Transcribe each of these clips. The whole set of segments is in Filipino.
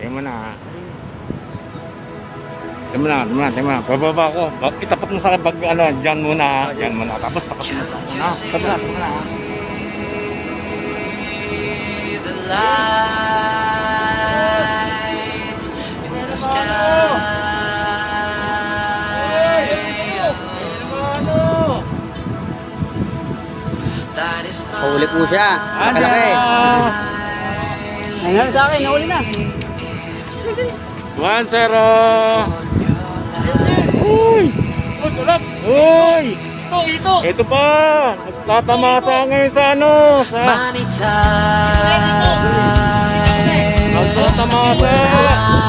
Tayo mo na. Tayo mo na, tayo mo na, tayo mo na. Bababa ko. Ba- Itapat mo sa bag, ano, dyan muna. Dyan muna. Tapos tapat mo muna. Tayo mo na, mo na. the light in the sky. That is my Huli po siya. Nakalaki. Nangyari sa akin, nahuli na. One zero. Uy! Uy, tulap! Uy! Ito, ito. Ito pa! Nagtatamasa ngayon sa ano? Sa... Nagtatamasa!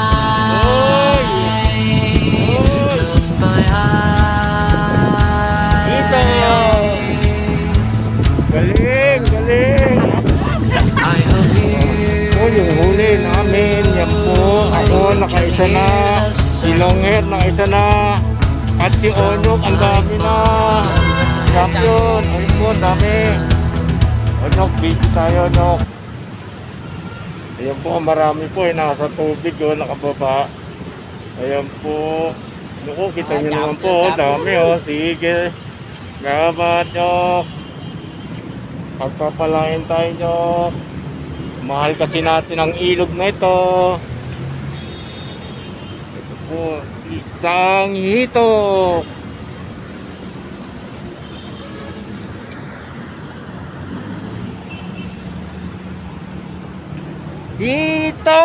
Nakaisa na. Si Longhead, nakaisa na. At si Onyok, ang dami na. Champion. Ayun po, dami. Onyok, busy tayo, Onyok. Ayan po, marami po eh. Nasa tubig, oh, nakababa. Ayan po. Naku, kita nyo naman po. oh, Dami, oh. Sige. Gabat, Nyok. Pagpapalain tayo, Nyok. Mahal kasi natin ang ilog na ito. Ito po, isang hito. Hito!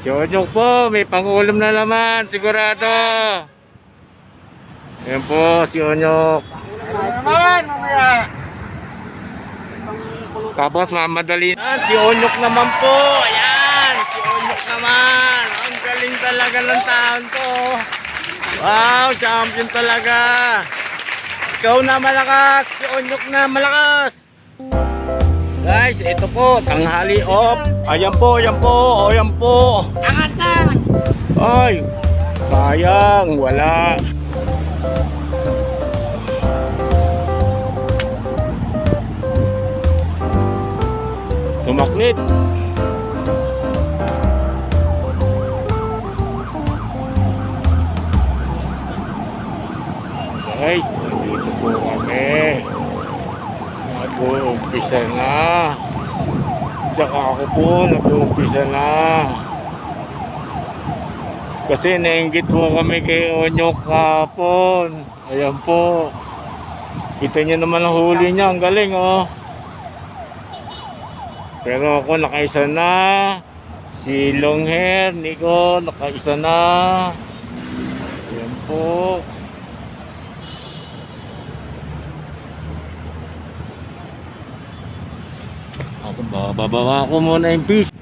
Jojok po, may pangulam na naman, sigurado. Ayan po, si Onyok. Naman, mamaya. Tapos mamadali na. Si Onyok naman po. Ayan. Si Onyok naman. Ang galing talaga ng taon to. Wow. Champion talaga. Ikaw na malakas. Si Onyok na malakas. Guys, ito po. Tanghali off. Ayan po. Ayan po. Ayan po. Angat na. Ay. Sayang. Wala. Sumaklit. Guys, nandito po kami. Nag-uumpisa na. Tsaka ako po, nag-uumpisa na. Kasi nainggit po kami kay Onyok kapon. Ayan po. Kita niyo naman ang huli niya. Ang galing oh. Pero ako nakaisa na. Si Longhair, Nico, nakaisa na. Ayan po. Ako bababa ko muna yung fish.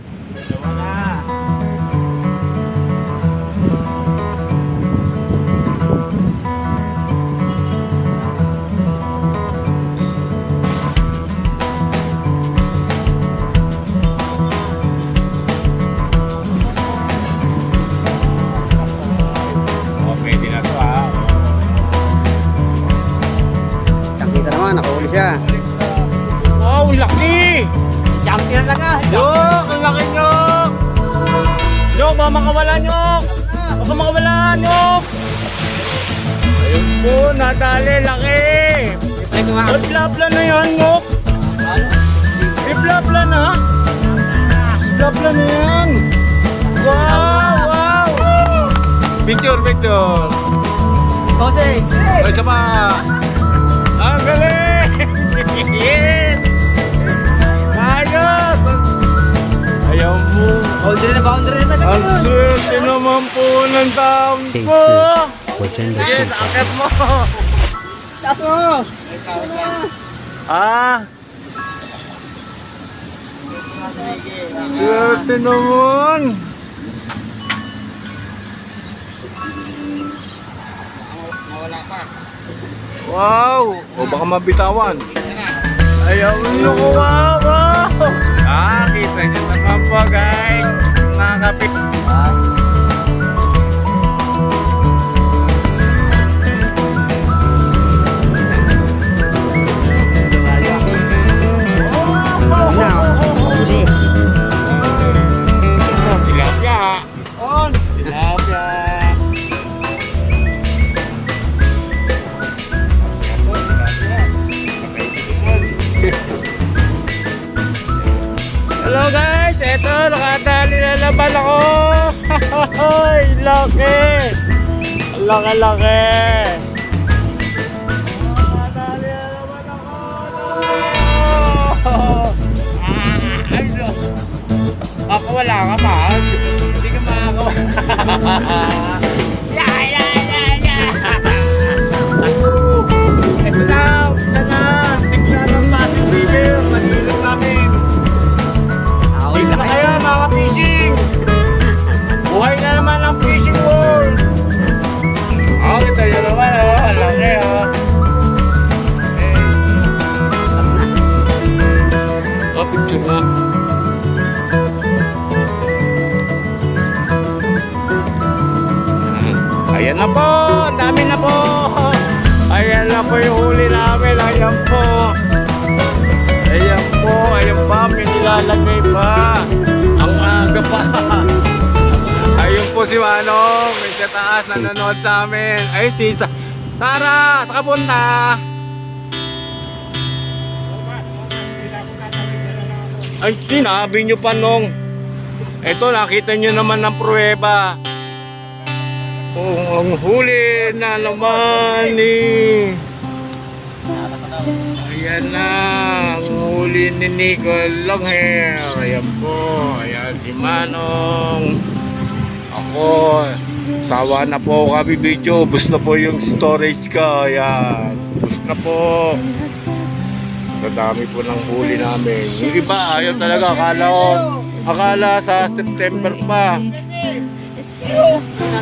Makawala nyok! Baka makawala nyok! Ayun po, nadali, laki! Try ko nga. Ay, blabla na yan, nyok! Ay, blabla na! Blabla na yan! Wow, wow! Picture, picture! Jose. Ay, ka pa! Ang galing! swerte naman po ng taon ko! 我真的 Yes, 是 akit mo! Taas mo. Ah! Swerte naman! Nawala pa. Wow! O baka mabitawan. Ayaw nyo ko, wow! wow. Ah, kita nyo naman po guys. Mga kapit. Laki-laki. Nakadali na naman ako. Ah, ay, no. Ako wala ka pa. Hindi ka makakawa. si Manong, may sa taas nanonood sa amin. Ay, si Sa Sara, sa kapunta. Ay, sinabi nyo pa nung. Ito, nakita nyo naman ng pruweba. Oh, ang huli na naman ni... Ayan na, ang huli ni Nicole Longhair. Ayan po, ayan si Manong. Ako, sawa na po kami video. Bus na po yung storage ko. Ayan, bus na po. Sa dami po ng huli namin. Yung iba, ayaw talaga. Akala ko, akala sa September pa.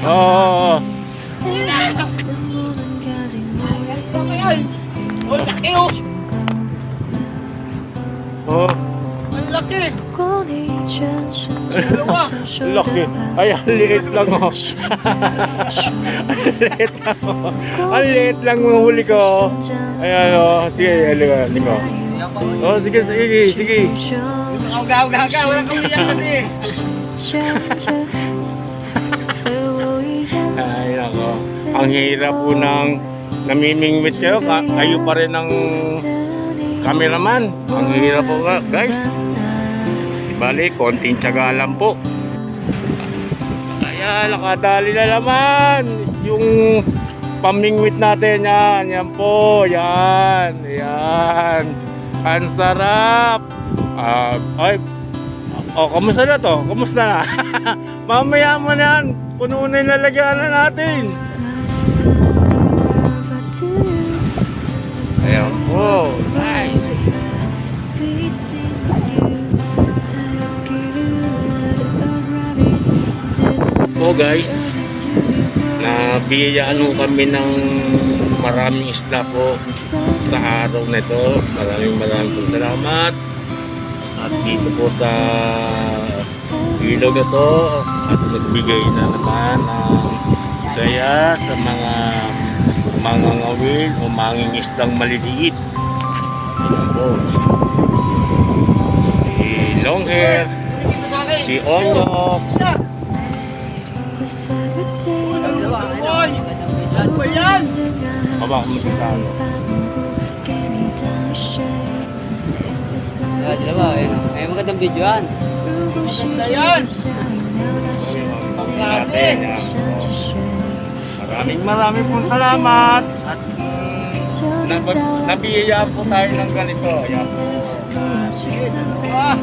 Oo. Oh. Ang laki! Laki. Ay, ang liit lang oh. ang liit lang oh. Ang liit lang ng huli ko. Ayan oh. Sige, halika, halika. Oh, sige, sige, sige. Uga, uga, uga. Walang kawiyan kasi. Ay, nako. Ang hirap po ng namimingwit kayo. Ka- Kayo pa rin ang cameraman. Ang hirap po nga, guys. Bali, konting tiyaga lang po. Ayan, nakadali na naman. Yung pamingwit natin yan. Yan po, yan. Yan. Ang sarap. Ah, ay, oh, kamusta na to? Kamusta na? Mamaya mo na yan. Puno na yung lalagyan na natin. Ayan po. Nice. Po guys, nabiyayaan mo kami ng maraming isda po sa araw na ito. Maraming maraming salamat. At dito po sa ilog na to at nagbigay na naman ng saya sa mga mga ngawin o manging isdang maliliit. Ayan po. Si long hair, si onyok? Aba, magkasalo. Ah, dalawa. Eh, ay magandang video yan. Ate, yan. Maraming maraming po salamat at mm, nab- nabiyaya po tayo ng ganito. Ayan po. Ah,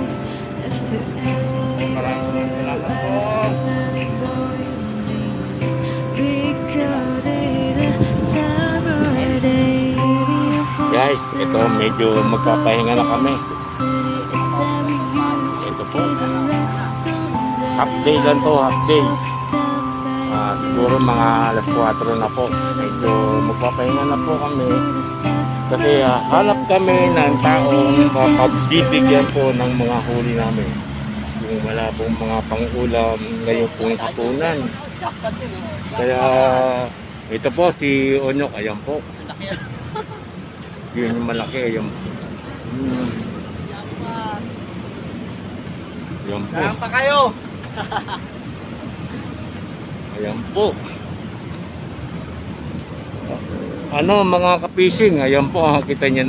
Guys, ito medyo magpapahinga na kami. Ito po. Half day lang to, half day. Ah, siguro mga alas 4 na po. Medyo magpapahinga na po kami. Kasi ah, hanap kami ng taong makapagbibigyan po ng mga huli namin. Yung wala pong mga pangulam ngayon pong hapunan. Kaya ito po si Onyok, ayan po. Yun yung malaki, ayan. Hmm. Po. Saan pa kayo? Ayan po. Ano mga kapising, ayan po, ah, kita niyo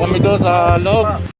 Kami doon sa loob.